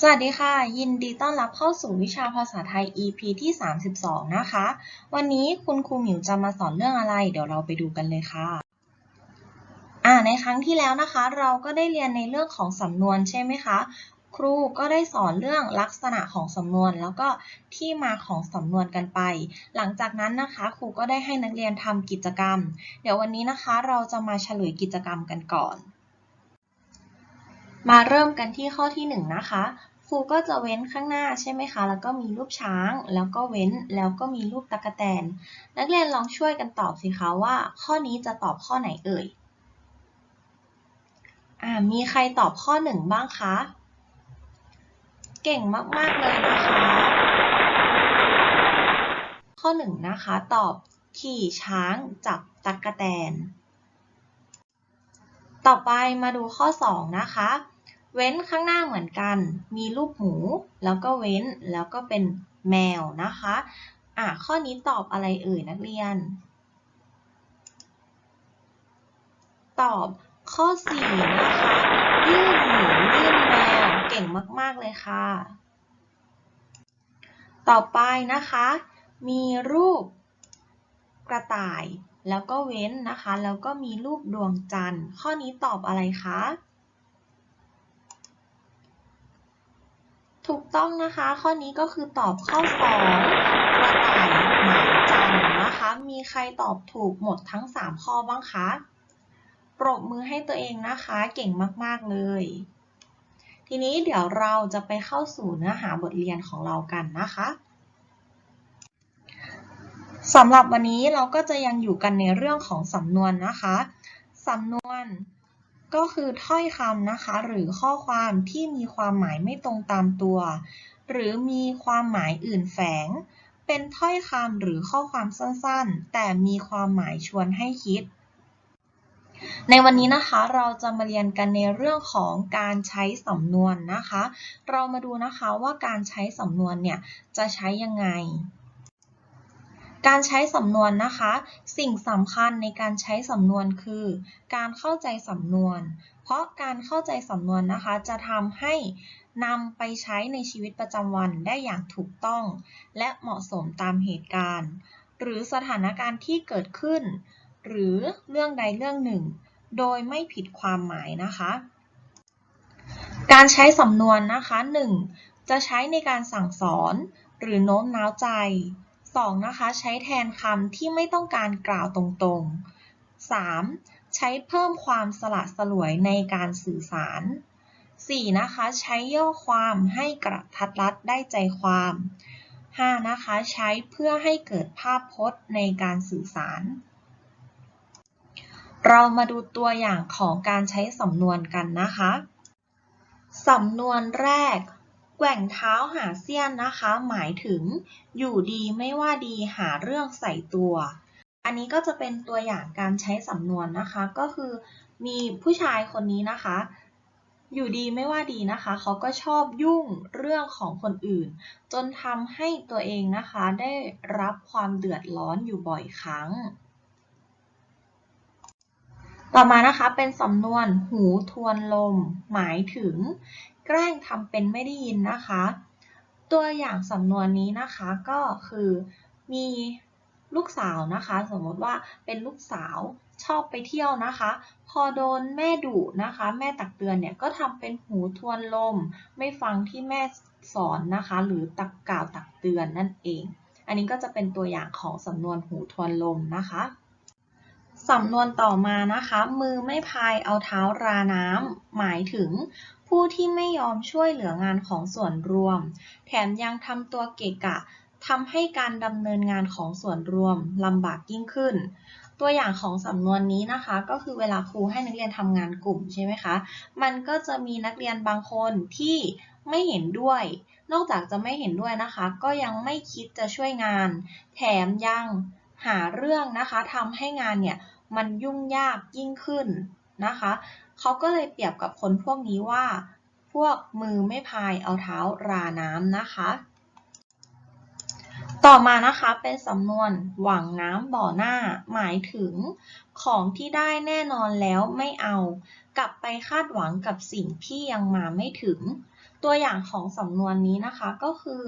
สวัสดีค่ะ ยินดีต้อนรับเข้าสู่วิชาภาษาไทย EP ที่ 32 นะคะ วันนี้คุณครูหมิวจะมาสอนเรื่องอะไร เดี๋ยวเราไปดูกันเลยค่ะอ่าในครั้งที่แล้วนะคะ เราก็ได้เรียนในเรื่องของสำนวนใช่ไหมคะ ครูก็ได้สอนเรื่องลักษณะของสำนวน แล้วก็ที่มาของสำนวนกันไป หลังจากนั้นนะคะ ครูก็ได้ให้นักเรียนทำกิจกรรม เดี๋ยววันนี้นะคะ เราจะมาเฉลยกิจกรรมกันก่อน มาเริ่มกันที่ข้อที่1นะคะครูก็จะเว้นข้างหน้าใช่ไหมคะ แล้วก็มีรูปช้าง แล้วก็เว้น แล้วก็มีรูปตะกแตน นักเรียนลองช่วยกันตอบสิคะว่า ข้อนี้จะตอบข้อไหนเอ่ย อ่า มีใครตอบข้อ1บ้างคะ เก่งมาก ๆ เลยนะคะ ข้อ1นะคะ ตอบขี่ช้างจับตั๊กแตน ต่อไปมาดูข้อ 2 นะคะ เว้นข้างหน้าเหมือนกัน มีรูปหมู แล้วก็เว้น แล้วก็เป็นแมวนะคะ อะ ข้อนี้ตอบอะไรเอ่ยนักเรียน ตอบข้อ 4 นะคะ ยื่นหมูยื่นแมว เก่งมาก ๆ เลยค่ะ ต่อไปนะคะ มีรูปกระต่าย แล้วก็เว้นนะคะ แล้วก็มีรูปดวงจันทร์ ข้อนี้ตอบอะไรคะ ถูกต้องนะคะ ข้อนี้ก็คือตอบข้อ2กระต่ายหมายจันนะคะ มีใครตอบถูกหมดทั้ง 3 ข้อบ้างคะ ปรบมือให้ตัวเองนะคะ เก่งมาก ๆ เลย ทีนี้เดี๋ยวเราจะไปเข้าสู่เนื้อหาบทเรียนของเรากันนะคะสำหรับวันนี้เราก็จะยังอยู่กันในเรื่องของสำนวนนะคะ สำนวน ก็คือถ้อยคำนะคะ หรือข้อความที่มีความหมายไม่ตรงตามตัว หรือมีความหมายอื่นแฝง เป็นถ้อยคำหรือข้อความสั้นๆ แต่มีความหมายชวนให้คิด ในวันนี้นะคะเราจะมาเรียนกันในเรื่องของการใช้สำนวนนะคะ เรามาดูนะคะว่าการใช้สำนวนเนี่ยจะใช้ยังไง การใช้สำนวนนะคะ สิ่งสำคัญในการใช้สำนวนคือ การเข้าใจสำนวน เพราะการเข้าใจสำนวนนะคะ จะทำให้นำไปใช้ในชีวิตประจำวันได้อย่างถูกต้อง และเหมาะสมตามเหตุการณ์ หรือสถานการณ์ที่เกิดขึ้น หรือเรื่องใดเรื่องหนึ่ง โดยไม่ผิดความหมายนะคะ การใช้สำนวนนะคะ 1. จะใช้ในการสั่งสอน หรือโน้มน้าวใจ 2. นะคะ ใช้แทนคำที่ไม่ต้องการกล่าวตรงๆ 3. ใช้เพิ่มความสละสลวยในการสื่อสาร 4. นะคะ ใช้ย่อความให้กระทัดรัดได้ใจความ 5. นะคะ ใช้เพื่อให้เกิดภาพพจน์ในการสื่อสาร เรามาดูตัวอย่างของการใช้สำนวนกันนะคะ สำนวนแรก แกว่งเท้าหาเสี้ยนนะคะ หมายถึงอยู่ดีไม่ว่าดีหาเรื่องใส่ตัว อันนี้ก็จะเป็นตัวอย่างการใช้สำนวนนะคะ ก็คือมีผู้ชายคนนี้นะคะ อยู่ดีไม่ว่าดีนะคะ เขาก็ชอบยุ่งเรื่องของคนอื่น จนทำให้ตัวเองนะคะ ได้รับความเดือดร้อนอยู่บ่อยครั้ง ต่อมานะคะเป็นสำนวนหูทวนลม หมายถึง แกล้งทำเป็นไม่ได้ยินนะคะ ตัวอย่างสำนวนนี้นะคะก็คือมีลูกสาวนะคะ สมมติว่าเป็นลูกสาวชอบไปเที่ยวนะคะ พอโดนแม่ดุนะคะ แม่ตักเตือนเนี่ยก็ทำเป็นหูทวนลม ไม่ฟังที่แม่สอนนะคะ หรือตักกล่าวตักเตือนนั่นเอง อันนี้ก็จะเป็นตัวอย่างของสำนวนหูทวนลมนะคะสำนวนต่อมานะคะ มือไม่พายเอาเท้าราน้ำหมายถึง ผู้ที่ไม่ยอมช่วยเหลืองานของส่วนรวม แถมยังทำตัวเกะกะทำให้การดำเนินงานของส่วนรวมลำบากยิ่งขึ้น ตัวอย่างของสำนวนนี้นะคะ ก็คือเวลาครูให้นักเรียนทำงานกลุ่มใช่ไหมคะ มันก็จะมีนักเรียนบางคนที่ไม่เห็นด้วย นอกจากจะไม่เห็นด้วยนะคะ ก็ยังไม่คิดจะช่วยงาน แถมยังหาเรื่องนะคะทำให้งานเนี่ยมันยุ่งยากยิ่งขึ้นนะคะ เขาก็เลยเปรียบกับคนพวกนี้ว่า พวกมือไม่พายเอาเท้าราน้ำนะคะ ต่อมานะคะเป็นสำนวนหวังน้ำบ่อหน้า หมายถึงของที่ได้แน่นอนแล้วไม่เอา กลับไปคาดหวังกับสิ่งที่ยังมาไม่ถึง ตัวอย่างของสำนวนนี้นะคะก็คือ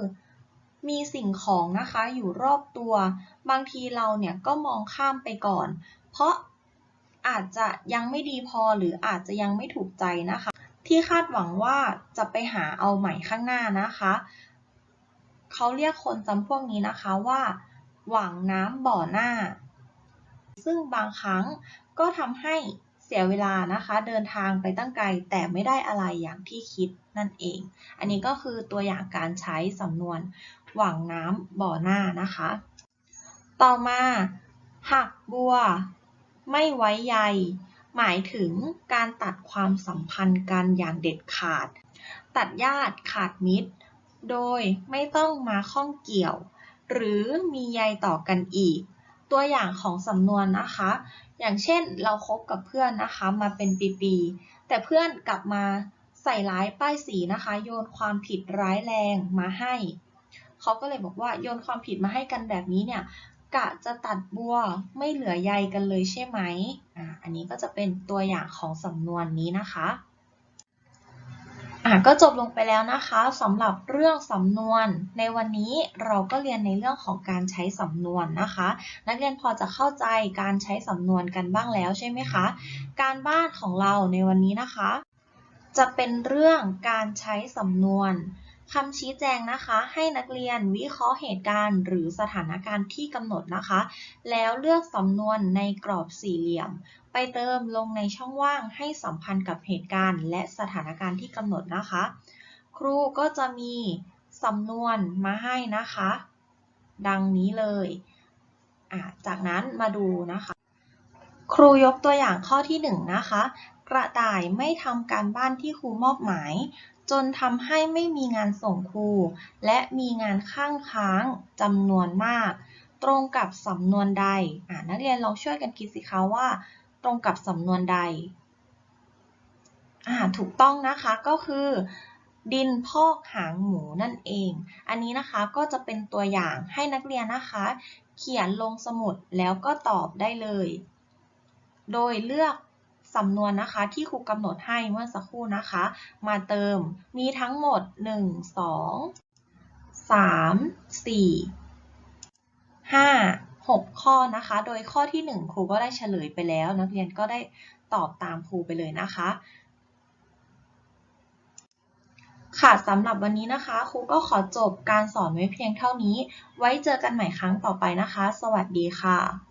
มีสิ่งของนะคะอยู่รอบตัว บางทีเราเนี่ยก็มองข้ามไปก่อน เพราะ อาจจะยังไม่ดีพอหรืออาจจะยังไม่ถูกใจนะคะ ที่คาดหวังว่าจะไปหาเอาใหม่ข้างหน้านะคะเขาเรียกคนจำพวกนี้นะคะว่า หวังน้ำบ่อหน้า ซึ่งบางครั้งก็ทำให้เสียเวลานะคะ เดินทางไปตั้งไกลแต่ไม่ได้อะไรอย่างที่คิดนั่นเอง อันนี้ก็คือตัวอย่างการใช้สำนวน หวังน้ำบ่อหน้านะคะ ต่อมา หักบัว ไม่ไว้ใย หมายถึงการตัดความสัมพันธ์กันอย่างเด็ดขาด ตัดญาติขาดมิตร โดยไม่ต้องมาข้องเกี่ยว หรือมีใยต่อกันอีก ตัวอย่างของสำนวนนะคะ อย่างเช่นเราคบกับเพื่อนนะคะมาเป็นปีๆ แต่เพื่อนกลับมาใส่ร้ายป้ายสีนะคะ โยนความผิดร้ายแรงมาให้เขาก็เลยบอกว่าโยนความผิดมาให้กันแบบนี้เนี่ย กะจะตัดบัวไม่เหลือใยกันเลยใช่ไหมอ่าอันนี้ก็จะเป็นตัวอย่างของสำนวนนี้นะคะอะก็จบลงไปแล้วนะคะสำหรับเรื่องสำนวน ในวันนี้เราก็เรียนในเรื่องของการใช้สำนวนนะคะ นักเรียนพอจะเข้าใจการใช้สำนวนกันบ้างแล้วใช่ไหมคะการบ้านของเราในวันนี้นะคะ จะเป็นเรื่องการใช้สำนวน คำชี้แจงนะคะ ให้นักเรียนวิเคราะห์เหตุการณ์หรือสถานการณ์ที่กำหนดนะคะ แล้วเลือกสำนวนในกรอบสี่เหลี่ยม ไปเติมลงในช่องว่างให้สัมพันธ์กับเหตุการณ์ และสถานการณ์ที่กำหนดนะคะ ครูก็จะมีสำนวนมาให้นะคะ ดังนี้เลยจากนั้นมาดูนะคะ ครูยกตัวอย่างข้อที่หนึ่งนะคะ กระต่ายไม่ทำการบ้านที่ครูมอบหมาย จนทำให้ไม่มีงานส่งครู และมีงานข้างค้างจำนวนมาก ตรงกับสำนวนใดนักเรียนลองช่วยกันคิดสิคะว่า ตรงกับสำนวนใดถูกต้องนะคะก็คือ ดินพอกหางหมูนั่นเอง อันนี้นะคะก็จะเป็นตัวอย่างให้นักเรียนนะคะ เขียนลงสมุดแล้วก็ตอบได้เลย โดยเลือก สำนวนนะคะที่ครูกำหนดให้เมื่อสักครู่นะคะ มาเติมมีทั้งหมด 1 2 3 4 5 6 ข้อนะคะ โดยข้อที่ 1 ครูก็ได้เฉลยไปแล้ว นักเรียนก็ได้ตอบตามครูไปเลยนะคะ ค่ะสำหรับวันนี้นะคะ ครูก็ขอจบการสอนไว้เพียงเท่านี้ ไว้เจอกันใหม่ครั้งต่อไปนะคะ สวัสดีค่ะ